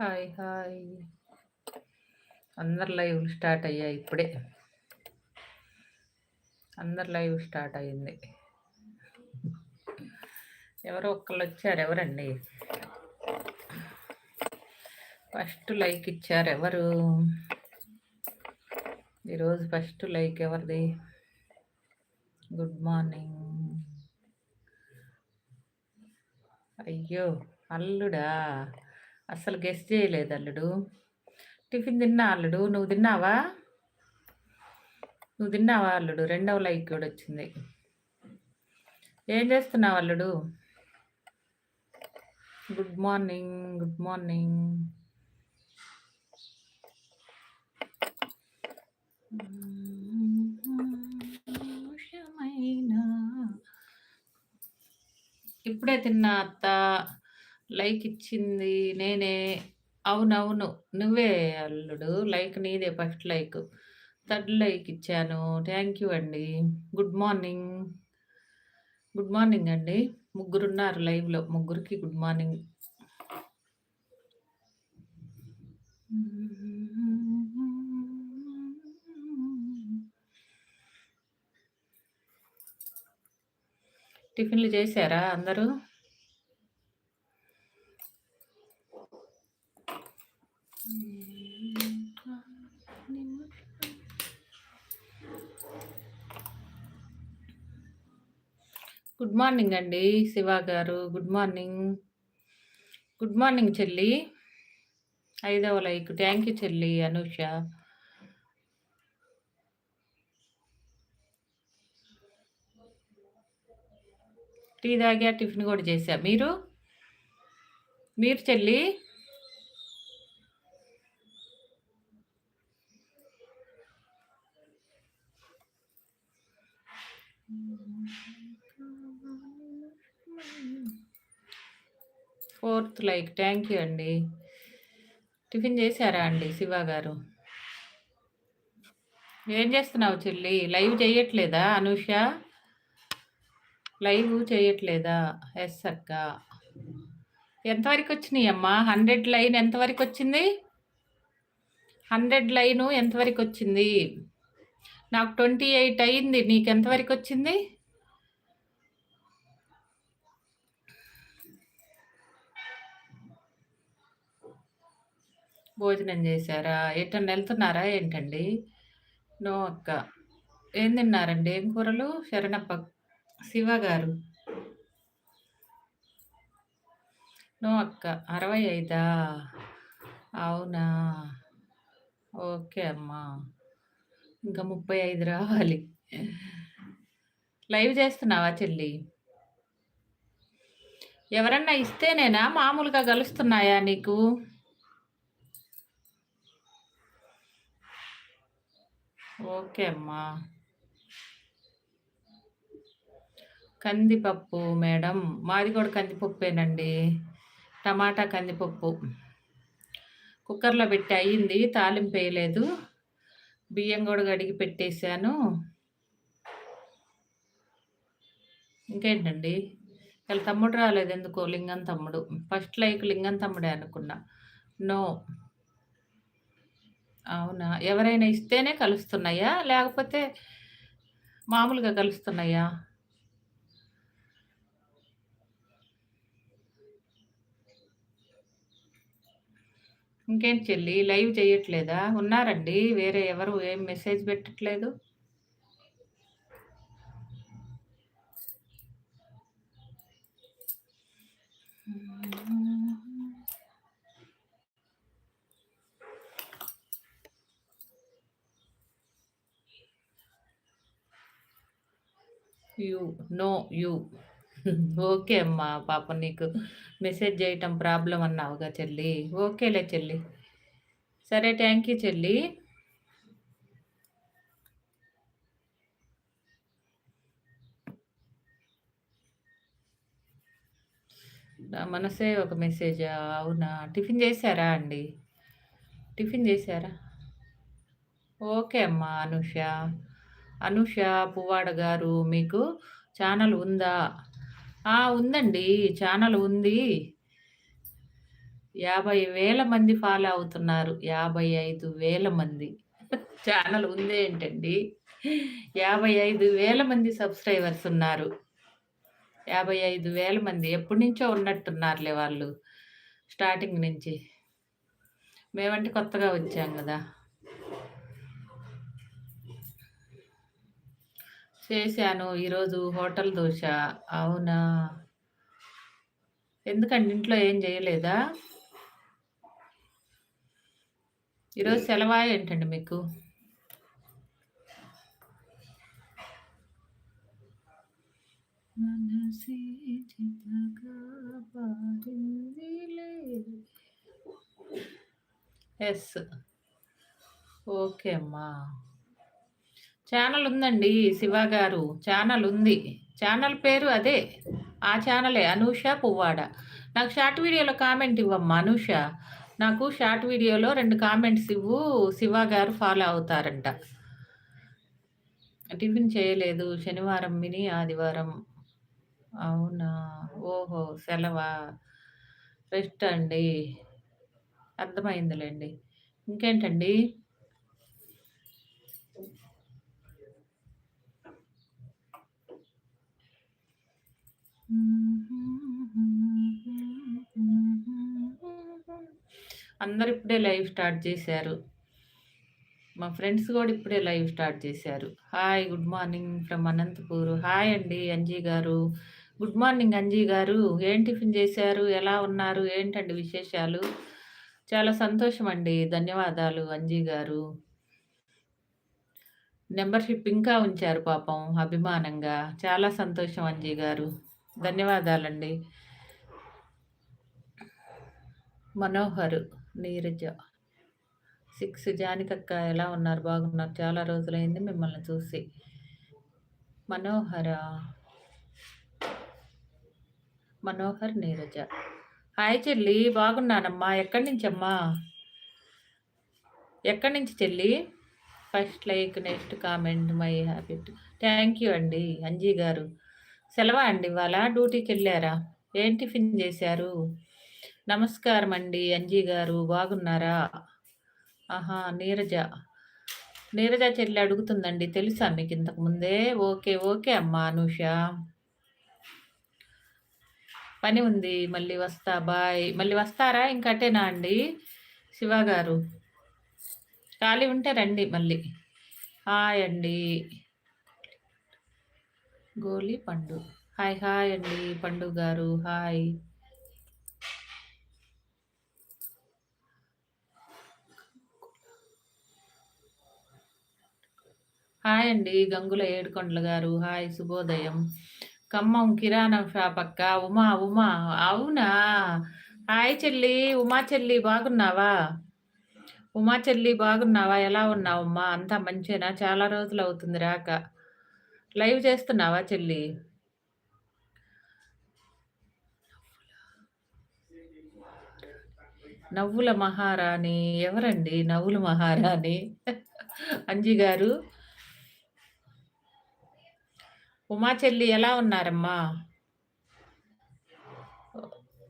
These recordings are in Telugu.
Hi hi. అందరు లైవ్ స్టార్ట్ అయ్యాయి ఇప్పుడే. అందరు లైవ్ స్టార్ట్ అయింది ఎవరో ఒక్కళ్ళు వచ్చారు ఎవరండి? ఫస్ట్ లైక్ ఇచ్చారు ఎవరు? ఈరోజు ఫస్ట్ లైక్ ఎవరిది? Good morning. అయ్యో అల్లుడా. అసలు గెస్ట్ చేయలేదు అల్లుడు. టిఫిన్ తిన్నా అల్లుడు. నువ్వు తిన్నావా? నువ్వు తిన్నావా అల్లుడు? రెండవ లైక్ కూడా వచ్చింది. ఏం చేస్తున్నావు అల్లుడు? గుడ్ మార్నింగ్ గుడ్ మార్నింగ్ ఇప్పుడే తిన్నా అత్త. లైక్ ఇచ్చింది నేనే. అవునవును నువ్వే అల్లుడు. లైక్ నీదే ఫస్ట్ లైక్. థర్డ్ లైక్ ఇచ్చాను. థ్యాంక్ యూ అండి. Good morning. గుడ్ మార్నింగ్ అండి. ముగ్గురున్నారు లైవ్లో. ముగ్గురికి గుడ్ మార్నింగ్. టిఫిన్లు చేశారా అందరూ? గుడ్ మార్నింగ్ అండి శివ గారు. Good morning. గుడ్ మార్నింగ్ చెల్లి. ఐదవ లైక్. థ్యాంక్ యూ చెల్లి అనూష. టీ తాగా టిఫిన్ కూడా చేశా. మీరు? మీరు చెల్లి? లైక్ థ్యాంక్ యూ అండి. టిఫిన్ చేశారా అండి శివ గారు? ఏం చేస్తున్నావు చెల్లి? లైవ్ చేయట్లేదా అనూష? లైవ్ చేయట్లేదా? ఎస్ అక్క. ఎంతవరకు వచ్చినాయి అమ్మా? హండ్రెడ్ లైన్ ఎంతవరకు వచ్చింది? హండ్రెడ్ లైను ఎంతవరకు వచ్చింది? నాకు ట్వంటీ ఎయిట్ అయింది. నీకు ఎంతవరకు వచ్చింది? భోజనం చేశారా? ఎటన్నా వెళ్తున్నారా ఏంటండి? నో అక్క. ఏం తిన్నారండి? ఏం కూరలు? శరణప్ప శివ గారు. నో అక్క. అరవై ఐదా? అవునా? ఓకే అమ్మా. ఇంకా ముప్పై ఐదు రావాలి. లైవ్ చేస్తున్నావా చెల్లి? ఎవరన్నా ఇస్తేనేనా? మామూలుగా కలుస్తున్నాయా నీకు? ఓకే అమ్మా. కందిపప్పు మేడం మాది కూడా కందిపప్పేనండి. టమాటా కందిపప్పు. కుక్కర్లో పెట్టి అయ్యింది తాలింపు వేయలేదు. బియ్యం కూడా కడిగి పెట్టేశాను. ఇంకేంటండి? వీళ్ళ తమ్ముడు రాలేదు ఎందుకో లింగం తమ్ముడు. ఫస్ట్ లైక్ లింగం తమ్ముడే అనుకున్నా. నో. అవునా? ఎవరైనా ఇస్తేనే కలుస్తున్నాయా? లేకపోతే మామూలుగా కలుస్తున్నాయా? ఇంకేం చెల్లి? లైవ్ చేయట్లేదా? ఉన్నారండి? వేరే ఎవరు? ఏం మెసేజ్ పెట్టట్లేదు? యూ నో యూ ఓకే అమ్మా పాప నీకు మెసేజ్ చేయటం ప్రాబ్లం అన్నావుగా చెల్లి. ఓకేలే చెల్లి. సరే థ్యాంక్ యూ చెల్లి. నా మనసే ఒక మెసేజ్ అవునా? టిఫిన్ చేశారా అండి? టిఫిన్ చేశారా? ఓకే అమ్మా అనుష. అనుష పువ్వాడ గారు మీకు ఛానల్ ఉందా? ఉందండి. ఛానల్ ఉంది. యాభై వేల మంది ఫాలో అవుతున్నారు. యాభై ఐదు వేల మంది. ఛానల్ ఉంది ఏంటండి? యాభై ఐదు వేల మంది సబ్స్క్రైబర్స్ ఉన్నారు. యాభై ఐదు వేల మంది ఎప్పటి నుంచో ఉన్నట్టున్నారులే వాళ్ళు. స్టార్టింగ్ నుంచి. మేమంటే కొత్తగా వచ్చాం కదా. చేశాను. ఈరోజు హోటల్ దోశ. అవునా? ఎందుకండి ఇంట్లో ఏం చేయలేదా? ఈరోజు సెలవా ఏంటండి మీకు? ఎస్. ఓకే అమ్మా. ఛానల్ ఉందండి శివ గారు. ఛానల్ ఉంది ఛానల్ పేరు అదే. ఆ ఛానలే అనూష పువ్వాడ. నాకు షార్ట్ వీడియోలో కామెంట్ ఇవ్వమ్మా అనూష. నాకు షార్ట్ వీడియోలో రెండు కామెంట్స్ ఇవ్వు శివ గారు ఫాలో అవుతారంట. టిఫిన్ చేయలేదు. శనివారం మిని ఆదివారం. అవునా? ఓహో సెలవా? రెస్ట్ అండి. అర్థమైందిలేండి. ఇంకేంటండి? అందరు ఇప్పుడే లైవ్ స్టార్ట్ చేశారు. మా ఫ్రెండ్స్ కూడా ఇప్పుడే లైవ్ స్టార్ట్ చేశారు. Hi good morning from Anantapur. Hi అండి అంజీ గారు. గుడ్ మార్నింగ్ అంజీ గారు. ఏం టిఫిన్ చేశారు? ఎలా ఉన్నారు? ఏంటండి విశేషాలు? చాలా సంతోషం అండి ధన్యవాదాలు అంజీ గారు. నెంబర్షిప్ ఇంకా ఉంచారు పాపం అభిమానంగా. చాలా సంతోషం అంజీ గారు. ధన్యవాదాలండి. మనోహర్. నీరజ. సిక్స్ జానికక్క ఎలా ఉన్నారు? బాగున్నారు. చాలా రోజులైంది మిమ్మల్ని చూసి. మనోహర. మనోహర్ నీరజ. హాయ్ చెల్లి బాగున్నానమ్మా. ఎక్కడి నుంచి అమ్మా ఎక్కడి నుంచి చెల్లి? First like next comment my habit thank you అండి అంజీ గారు. సెలవా అండి ఇవాళ? డ్యూటీకి వెళ్ళారా? ఏం టిఫిన్ చేశారు? నమస్కారం అండి అంజీ గారు బాగున్నారా? ఆహా నీరజ. నీరజ చెల్లి అడుగుతుందండి తెలుసా మీకు ఇంతకు ముందే? ఓకే ఓకే అమ్మా అనూష. పని ఉంది మళ్ళీ వస్తా బాయ్. మళ్ళీ వస్తారా? ఇంకటేనా అండి? శివ గారు. ఖాళీ ఉంటే రండి మళ్ళీ. హాయ్ అండి. గోళీ పండు. హాయ్ హాయ్ అండి పండు గారు. హాయ్. హాయ్ అండి. గంగుల ఏడుకొండల గారు. హాయ్ శుభోదయం. ఖమ్మం కిరాణా షాప్ అక్క ఉమా ఉమా. అవునా? హాయ్ చెల్లి. ఉమా చెల్లి బాగున్నావా? ఉమా చెల్లి బాగున్నావా? ఎలా ఉన్నావు అమ్మా? అంతా మంచిగా చాలా రోజులు అవుతుంది రాక. లైవ్ చేస్తున్నావా చెల్లి? నవ్వుల మహారాణి. ఎవరండి? నవ్వుల మహారాణి. అంజి గారు. ఉమా చెల్లి ఎలా ఉన్నారమ్మా?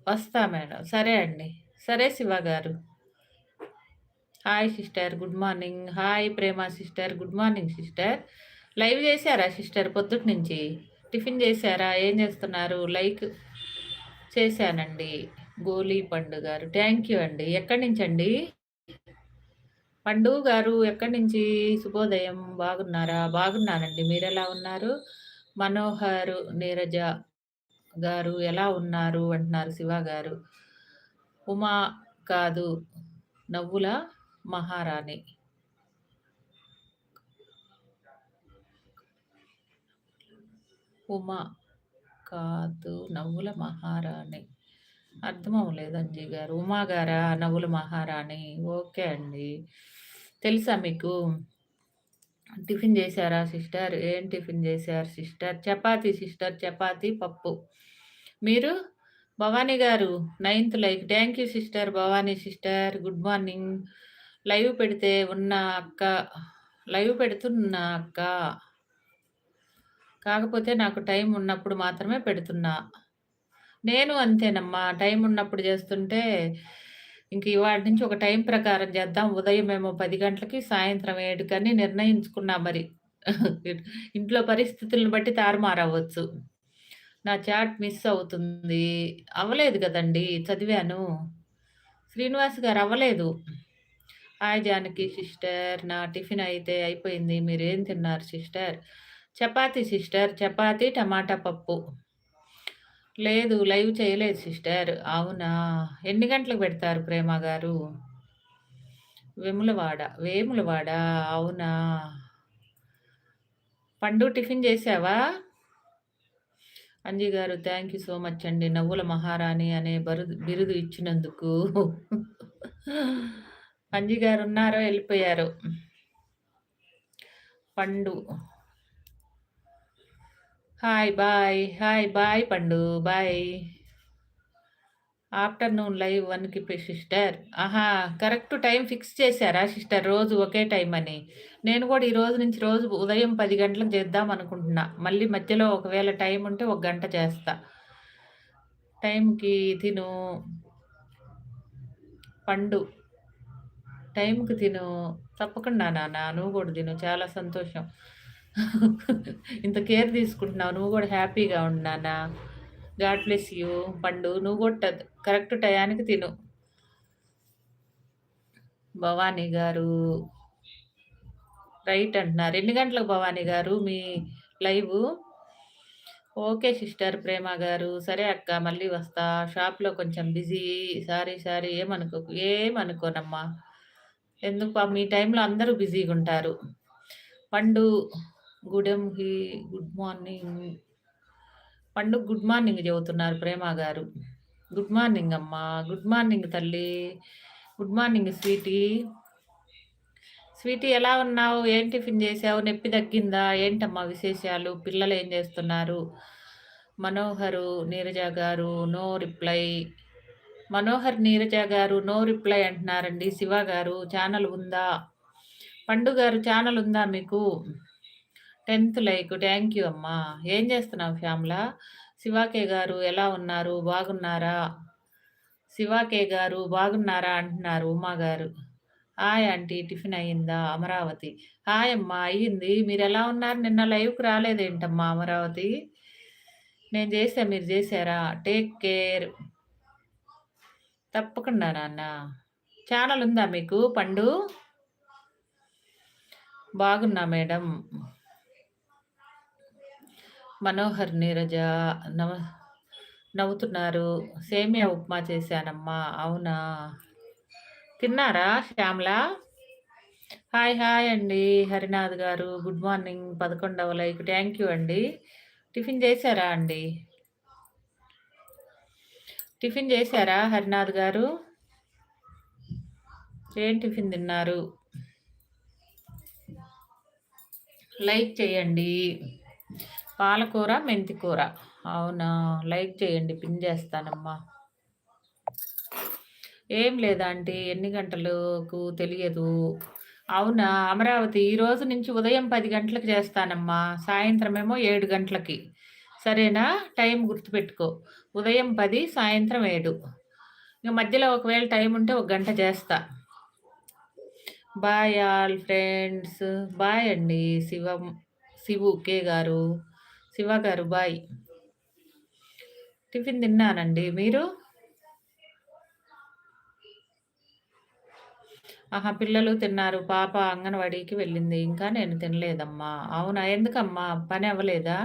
వస్తా మేడం. సరే అండి. సరే Siva garu. Hi sister. Good morning. Hi Prema sister. Good morning sister. Live చేశారా సిస్టర్ పొద్దుటి నుంచి? టిఫిన్ చేశారా? ఏం చేస్తున్నారు? లైక్ చేశానండి. గోలీ పండు గారు. థ్యాంక్ యూ అండి. ఎక్కడి నుంచి అండి? పండు గారు ఎక్కడి నుంచి? శుభోదయం. బాగున్నారా? బాగున్నానండి. మీరు ఎలా ఉన్నారు? మనోహర్ నీరజ గారు ఎలా ఉన్నారు? అంటున్నారు శివ గారు. ఉమా కాదు నవ్వుల మహారాణి. ఉమా కాదు నవ్వుల మహారాణి. అర్థం అవ్వలేదు అంజీ గారు. ఉమా గారా? నవ్వుల మహారాణి. ఓకే అండి. తెలుసా మీకు? టిఫిన్ చేశారా సిస్టర్? ఏం టిఫిన్ చేశారు సిస్టర్? చపాతీ సిస్టర్ చపాతీ పప్పు. మీరు? Bhavani garu ninth like thank you sister Bhavani sister. Good morning. Live పెడితే ఉన్న అక్క లైవ్ పెడుతున్నా అక్క. కాకపోతే నాకు టైం ఉన్నప్పుడు మాత్రమే పెడుతున్నా. నేను అంతేనమ్మా. టైం ఉన్నప్పుడు చేస్తుంటే ఇంక ఇవాటి నుంచి ఒక టైం ప్రకారం చేద్దాం. ఉదయం ఏమో పది గంటలకి, సాయంత్రం ఏడుకని నిర్ణయించుకున్నా మరి. ఇంట్లో పరిస్థితులను బట్టి తారుమారవచ్చు నా చాట్ మిస్ అవుతుంది. అవ్వలేదు కదండి చదివాను. శ్రీనివాస్ గారు అవ్వలేదు. Hi Janaki sister. నా టిఫిన్ అయితే అయిపోయింది. మీరేం తిన్నారు సిస్టర్? చపాతీ సిస్టర్. చపాతీ, టమాటా పప్పు. లేదు లైవ్ చేయలేదు సిస్టర్. అవునా! ఎన్ని గంటలకు పెడతారు ప్రేమ గారు? వెములవాడ. వేములవాడ. అవునా! పండు టిఫిన్ చేసావా అంజీ గారు థ్యాంక్ యూ సో మచ్ అండి. నవ్వుల మహారాణి అనే బరుదు బిరుదు ఇచ్చినందుకు. అంజీ గారు ఉన్నారో వెళ్ళిపోయారు Pandu. Hi bye. Hi bye Pandu. Bye. Afternoon live వన్కి సిస్టర్. ఆహా! కరెక్ట్ టైం ఫిక్స్ చేశారా సిస్టర్? రోజు ఒకే టైం అని. నేను కూడా ఈ రోజు నుంచి రోజు ఉదయం పది గంటలకు చేద్దాం అనుకుంటున్నా. మళ్ళీ మధ్యలో ఒకవేళ టైం ఉంటే ఒక గంట చేస్తా. టైంకి తిను. పండు. టైంకి తిను. తప్పకుండా నాన్న. నువ్వు కూడా తిను. చాలా సంతోషం. ఇంత కేర్ తీసుకుంటున్నావు. నువ్వు కూడా హ్యాపీగా ఉన్నానా గాడ్ బ్లెస్ యూ. పండు నువ్వు కూడా కరెక్ట్ టయానికి తిను. భవానీ గారు. రైట్ అంటున్నారు. ఎన్ని గంటలకు భవానీ గారు మీ లైవ్ ఓకే సిస్టర్ ప్రేమ గారు. సరే అక్క మళ్ళీ వస్తా. షాప్‌లో కొంచెం బిజీ. సారీ సారీ ఏమనుకో ఏమనుకోనమ్మా. ఎందుకు మీ టైంలో అందరూ బిజీగా ఉంటారు పండు గుడెం హి గుడ్ మార్నింగ్. పండుగ గుడ్ మార్నింగ్ చెబుతున్నారు ప్రేమ గారు. గుడ్ మార్నింగ్ అమ్మా. గుడ్ మార్నింగ్ తల్లి. Good morning sweetie. స్వీటీ ఎలా ఉన్నావు? ఏం టిఫిన్ చేసావు నొప్పి తగ్గిందా? ఏంటమ్మా విశేషాలు? పిల్లలు ఏం చేస్తున్నారు? మనోహరు, నీరజ గారు నో రిప్లై. మనోహర్, నీరజ గారు నో రిప్లై అంటున్నారండి. శివ గారు ఛానల్ ఉందా? పండు గారు ఛానల్ ఉందా మీకు? 10థ్ లైక్. థ్యాంక్ యూ అమ్మా. ఏం చేస్తున్నావు శ్యామల? శివాకే గారు ఎలా ఉన్నారు? బాగున్నారా? శివాకే గారు బాగున్నారా అంటున్నారు ఉమా గారు. హాయ్ ఆంటీ టిఫిన్ అయిందా? అమరావతి. హాయ్ అమ్మా అయ్యింది. మీరెలా ఉన్నారు? నిన్న లైవ్‌కి రాలేదేంటమ్మా అమరావతి? నేను చేసా మీరు చేశారా? Take care. తప్పకుండా నాన్న. ఛానల్ ఉందా మీకు పండు? బాగున్నా మేడం. మనోహర్, నీరజ నవ నవ్వుతున్నారు. సేమియా ఉప్మా చేశానమ్మా. అవునా! తిన్నారా శ్యామల? హాయ్ హాయ్ అండి. Harinath garu good morning. 11వ like. Thank you అండి. టిఫిన్ చేశారా అండి? టిఫిన్ చేశారా హరినాథ్ గారు? ఏం టిఫిన్ తిన్నారు? లైక్ చేయండి. పాలకూర, మెంతికూర. అవునా! లైక్ చేయండి. పిన్ చేస్తానమ్మా. ఏం లేదా ఎన్ని గంటలకు తెలియదు. అవునా! అమరావతి ఈ రోజు నుంచి ఉదయం పది గంటలకు చేస్తానమ్మా. సాయంత్రమేమో ఏడు గంటలకి. సరేనా? టైం గుర్తుపెట్టుకో. ఉదయం పది సాయంత్రం ఏడు ఇంక మధ్యలో ఒకవేళ టైం ఉంటే ఒక గంట చేస్తా. Bye all friends. బాయ్ అండి. శివం శివు కే గారు. శివ గారు బాయ్. టిఫిన్ తిన్నానండి. మీరు? ఆహా! పిల్లలు తిన్నారు. పాప అంగన్వాడీకి వెళ్ళింది. ఇంకా నేను తినలేదమ్మా. అవునా! ఎందుకమ్మా పని అవ్వలేదా?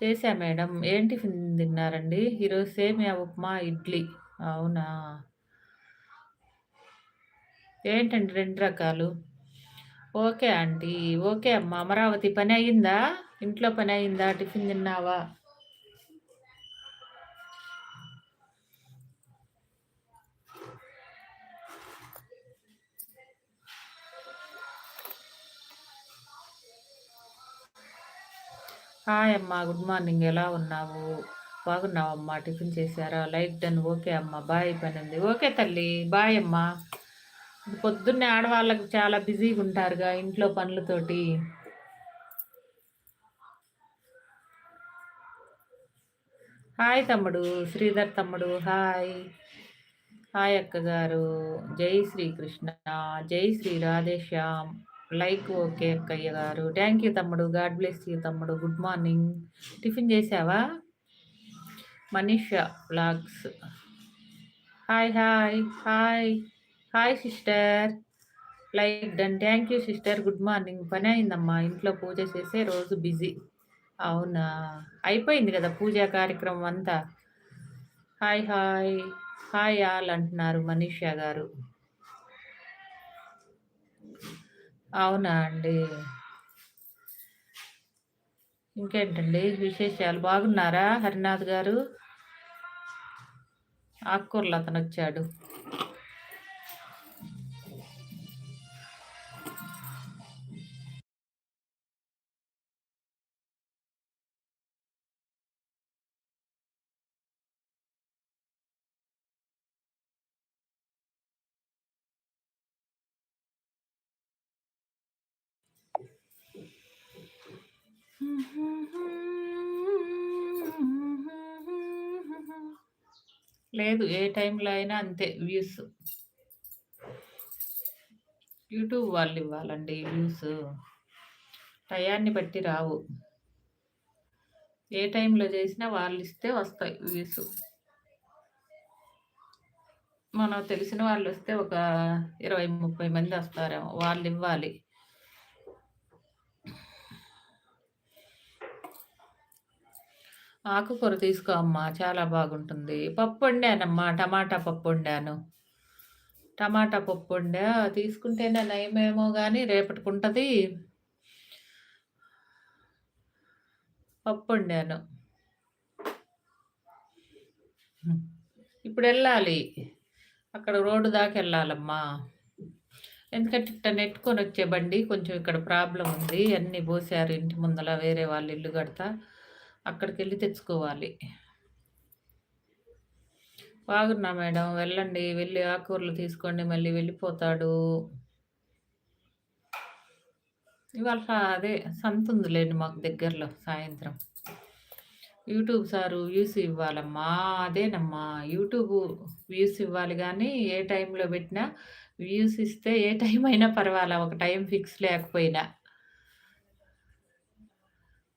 చేశా మేడం. ఏం టిఫిన్ తిన్నారండి? ఈరోజు సేమియా ఉప్మా, ఇడ్లీ. అవునా! ఏంటండి రెండు రకాలు? Okay aunty. ఓకే అమ్మా. అమరావతి పని అయిందా? ఇంట్లో పని అయిందా? టిఫిన్ తిన్నావా? హాయ్ అమ్మా. Good morning. ఎలా ఉన్నావు? బాగున్నావమ్మా. టిఫిన్ చేశారా? Like done. ఓకే అమ్మా. బాయ్ ఉంది ఓకే తల్లి. బాయ్ అమ్మా. పొద్దున్నే ఆడవాళ్ళకి చాలా బిజీగా ఉంటారుగా ఇంట్లో పనులతోటి. హాయ్ తమ్ముడు. శ్రీధర్ తమ్ముడు. హాయ్. హాయ్ అక్క గారు జై శ్రీకృష్ణ జై శ్రీ రాధేశ్యామ్ లైక్ ఓకే అక్కయ్య గారు. థ్యాంక్ యూ తమ్ముడు గాడ్ బ్లెస్ యూ తమ్ముడు. గుడ్ మార్నింగ్ టిఫిన్ చేసావా? Manisha blogs hi hi hi hi sister like done thank you sister good morning పని అయిందమ్మా. ఇంట్లో పూజ చేసే రోజు బిజీ అవునా? అయిపోయింది కదా పూజా కార్యక్రమం అంతా? హాయ్ హాయ్ హాయ్ ఆల్ అంటున్నారు మనీషా గారు. అవునా అండి? ఇంకేంటండి విశేషాలు? బాగున్నారా హరినాథ్ గారు? ఆకుకూరలు అతను వచ్చాడు లేదు ఏ టైంలో అయినా అంతే వ్యూస్. యూట్యూబ్ వాళ్ళు ఇవ్వాలండి వ్యూస్. టయాన్ని బట్టి రావు. ఏ టైంలో చేసినా వాళ్ళు ఇస్తే వస్తాయి వ్యూస్. మనం తెలిసిన వాళ్ళు వస్తే ఒక ఇరవై ముప్పై మంది వస్తారేమో వాళ్ళు ఇవ్వాలి. ఆకుకూర తీసుకో అమ్మా చాలా బాగుంటుంది. పప్పు వండానమ్మా టమాటా పప్పు వండాను టమాటా పప్పు వండా తీసుకుంటేనే నయమేమో కానీ రేపటికి ఉంటుంది పప్పు వండాను ఇప్పుడు వెళ్ళాలి అక్కడ రోడ్డు దాకా వెళ్ళాలమ్మా ఎందుకంటే ఇట్లా నెట్టుకొని వచ్చే బండి కొంచెం ఇక్కడ ప్రాబ్లం ఉంది అన్నీ పోసారు ఇంటి ముందల వేరే వాళ్ళు ఇల్లు కడతా. అక్కడికి వెళ్ళి తెచ్చుకోవాలి. బాగున్నా మేడం వెళ్ళండి. వెళ్ళి ఆకుకూరలు తీసుకోండి మళ్ళీ వెళ్ళిపోతాడు. ఇవాళ అదే సంత ఉందిలేండి మాకు దగ్గరలో సాయంత్రం. యూట్యూబ్ సారు వ్యూస్ ఇవ్వాలమ్మా. అదేనమ్మా యూట్యూబ్ వ్యూస్ ఇవ్వాలి కానీ ఏ టైంలో పెట్టినా వ్యూస్ ఇస్తే ఏ టైం అయినా పర్వాలా ఒక టైం ఫిక్స్ లేకపోయినా.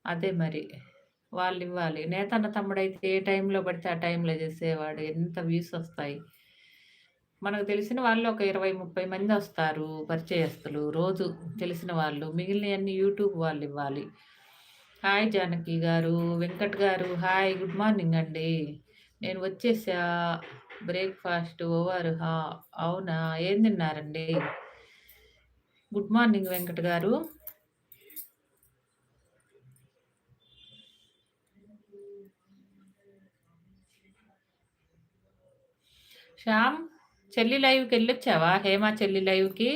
అదే మరి. వాళ్ళు ఇవ్వాలి నేతన్న తమ్ముడైతే ఏ టైంలో పడితే ఆ టైంలో చేసేవాడు. ఎంత వ్యూస్ వస్తాయి. మనకు తెలిసిన వాళ్ళు ఒక ఇరవై ముప్పై మంది వస్తారు పరిచయస్తులు. రోజు తెలిసిన వాళ్ళు. మిగిలినవన్నీ యూట్యూబ్ వాళ్ళు ఇవ్వాలి హాయ్ జానకి గారు వెంకట్ గారు హాయ్ గుడ్ మార్నింగ్ అండి. నేను వచ్చేసా. బ్రేక్ఫాస్ట్ ఓవర్ హా అవునా? ఏం తిన్నారండి? గుడ్ మార్నింగ్ వెంకట్ గారు. శ్యామ్ చెల్లి లైవ్కి వెళ్ళొచ్చావా? హేమ చెల్లి లైవ్కి?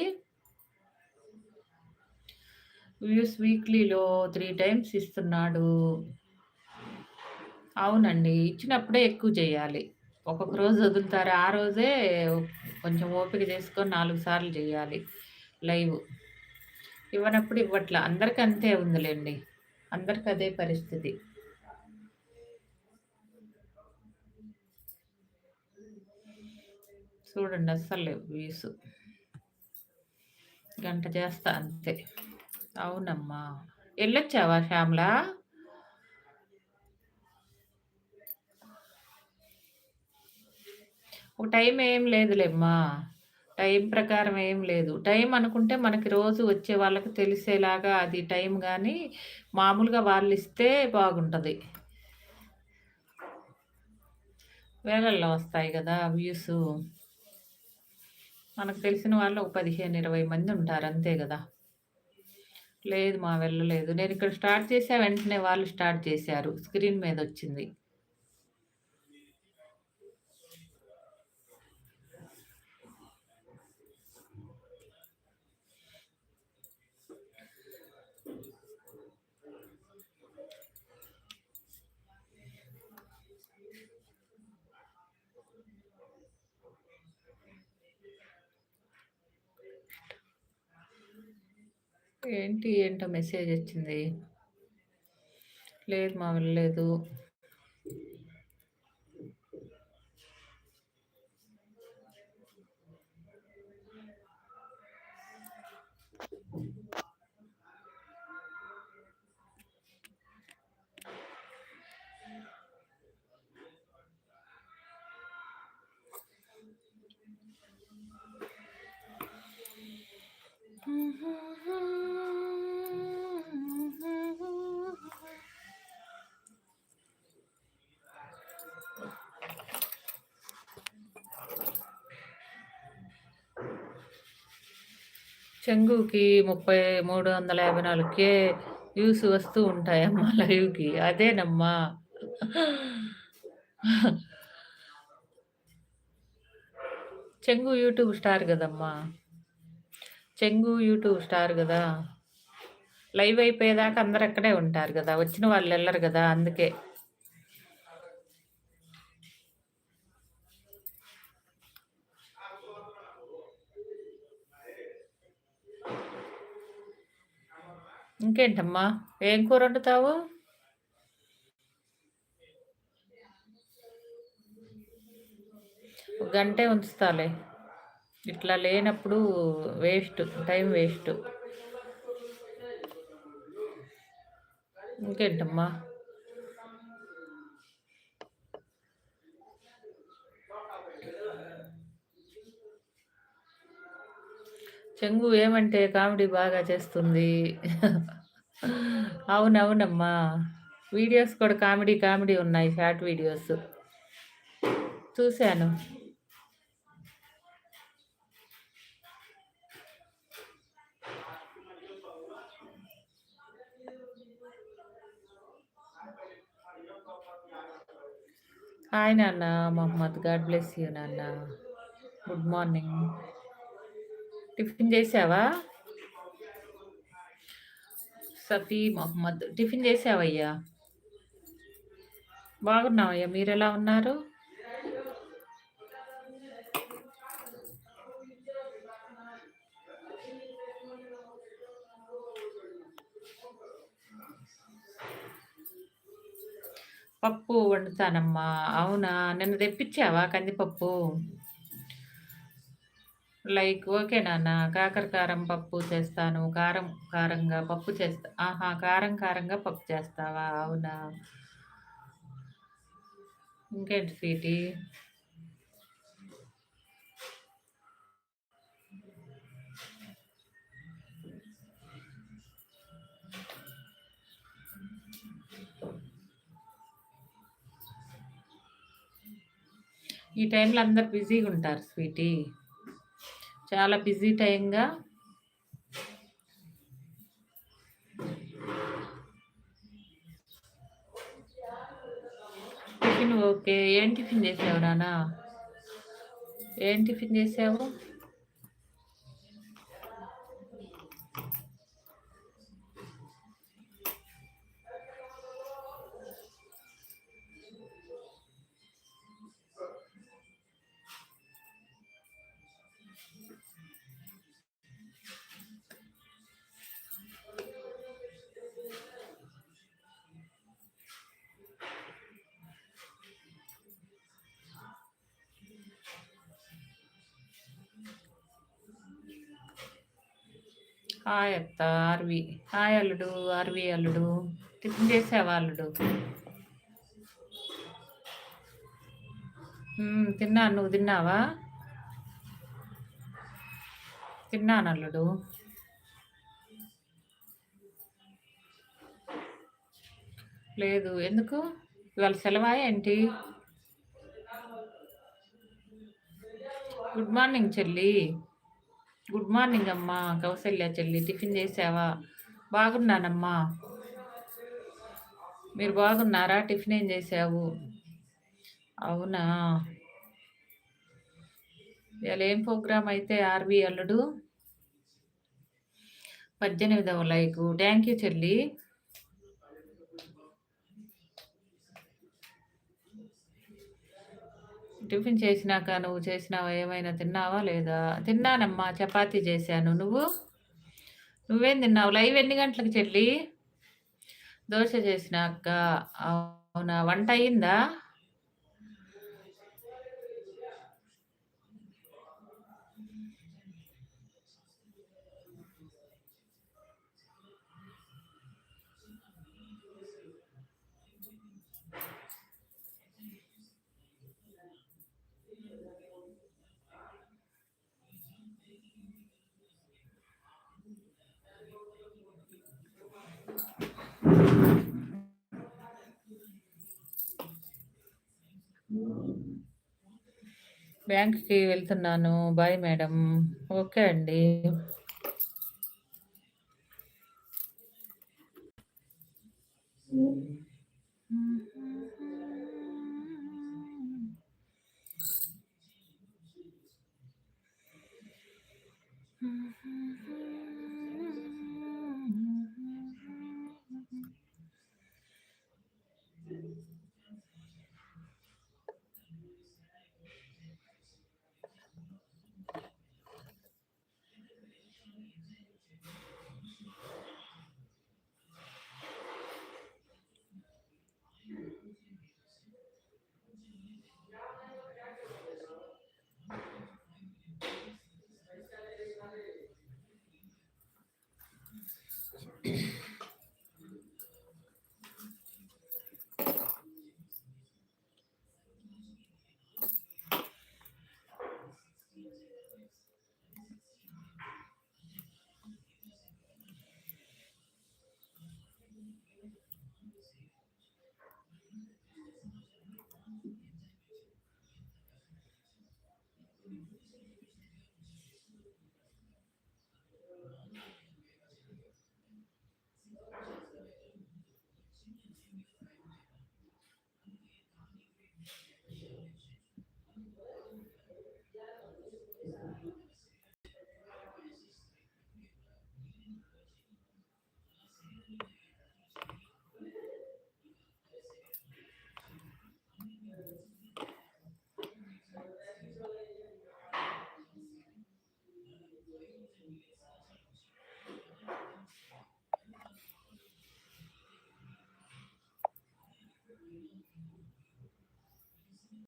వ్యూస్ వీక్లీలో త్రీ టైమ్స్ ఇస్తున్నాడు. అవునండి ఇచ్చినప్పుడే ఎక్కువ చేయాలి. ఒక్కొక్క రోజు వదులుతారు. ఆ రోజే కొంచెం ఓపిక చేసుకొని నాలుగు సార్లు చేయాలి లైవ్. ఇవ్వనప్పుడు ఇవ్వట్లా. అందరికీ అంతే ఉందిలేండి. అందరికి అదే పరిస్థితి. చూడండి అస్సలు వ్యూస్ గంట చేస్తా అంతే. అవునమ్మా. వెళ్ళొచ్చావా శ్యామల? ఒక టైం ఏం లేదులేమ్మా. టైం ప్రకారం ఏం లేదు. టైం అనుకుంటే మనకి రోజు వచ్చే వాళ్ళకి తెలిసేలాగా అది టైం కానీ మామూలుగా వాళ్ళు ఇస్తే బాగుంటుంది. వేలల్లో వస్తాయి కదా వ్యూస్. మనకు తెలిసిన వాళ్ళు ఒక పదిహేను ఇరవై మంది ఉంటారు అంతే కదా. లేదు మా వెళ్ళలేదు. నేను ఇక్కడ స్టార్ట్ చేసా వెంటనే వాళ్ళు స్టార్ట్ చేశారు. స్క్రీన్ మీద వచ్చింది. ఏంటి ఏంటో మెసేజ్ వచ్చింది? లేదు మా వెళ్ళలేదు చెంగుకి ముప్పై మూడు వందల యాభై నాలుగుకే వ్యూస్ వస్తూ ఉంటాయమ్మా లైవ్కి. అదేనమ్మా. చెంగు యూట్యూబ్ స్టార్ కదమ్మా. చెంగు యూట్యూబ్ స్టార్ కదా. లైవ్ అయిపోయేదాకా అందరు అక్కడే ఉంటారు కదా. వచ్చిన వాళ్ళు వెళ్ళరు కదా అందుకే. ఇంకేంటమ్మా? ఏం కూర వండుతావు? గంటే ఉంచుతాలే. ఇట్లా లేనప్పుడు వేస్ట్ టైం వేస్ట్. ఇంకేంటమ్మా? చెంగు ఏమంటే కామెడీ బాగా చేస్తుంది. అవునవునమ్మా. వీడియోస్ కూడా కామెడీ కామెడీ ఉన్నాయి షార్ట్ వీడియోస్. చూశాను. హాయ్ నాన్న మహమ్మద్ గాడ్ బ్లెస్ యూ నాన్న. Good morning. టిఫిన్ చేసావా? సఫీ మహమ్మద్ టిఫిన్ చేసావయ్యా? బాగున్నావయ్యా మీరు ఎలా ఉన్నారు? పప్పు వండుతానమ్మా. అవునా? నిన్న తెప్పించావా కందిపప్పు? లైక్ ఓకే నాన్న. కాకరకారం పప్పు చేస్తాను. కారం కారంగా పప్పు చేస్తా. ఆహా కారం కారంగా పప్పు చేస్తావా? అవునా? ఇంకేంటి స్వీటీ? ఈ టైంలో అందరు బిజీగా ఉంటారు స్వీటీ. చాలా బిజీ టైంగా. Tiffin okay. ఏం టిఫిన్ చేసావు నానా? ఏం టిఫిన్ చేసావు? హాయ్ అత్త ఆర్వి హాయ్ అల్లుడు ఆర్వి అల్లుడు టిఫిన్ చేసావా అల్లుడు? తిన్నాను. నువ్వు తిన్నావా? తిన్నాను అల్లుడు. లేదు. ఎందుకు? ఇవాళ సెలవా ఏంటి? గుడ్ మార్నింగ్ చెల్లి. గుడ్ మార్నింగ్ అమ్మా. కౌసల్య చెల్లి టిఫిన్ చేసావా? బాగున్నానమ్మా. మీరు బాగున్నారా? టిఫిన్ ఏం చేసావు? అవునా? ఇవాళ ఏం ప్రోగ్రామ్ అయితే ఆర్వి అల్లుడు? పద్దెనిమిదవ లైకు. థ్యాంక్ యూ చెల్లి. టిఫిన్ చేసినాక నువ్వు చేసినావా ఏమైనా తిన్నావా లేదా? తిన్నానమ్మా చపాతీ చేశాను. నువ్వు? నువ్వేం తిన్నావు? లైవ్ ఎన్ని గంటలకు చెల్లి? దోశ చేసినాక అవునా? వంట అయిందా? బ్యాంక్కి వెళ్తున్నాను. Bye madam. ఓకే అండి. Mm-hmm.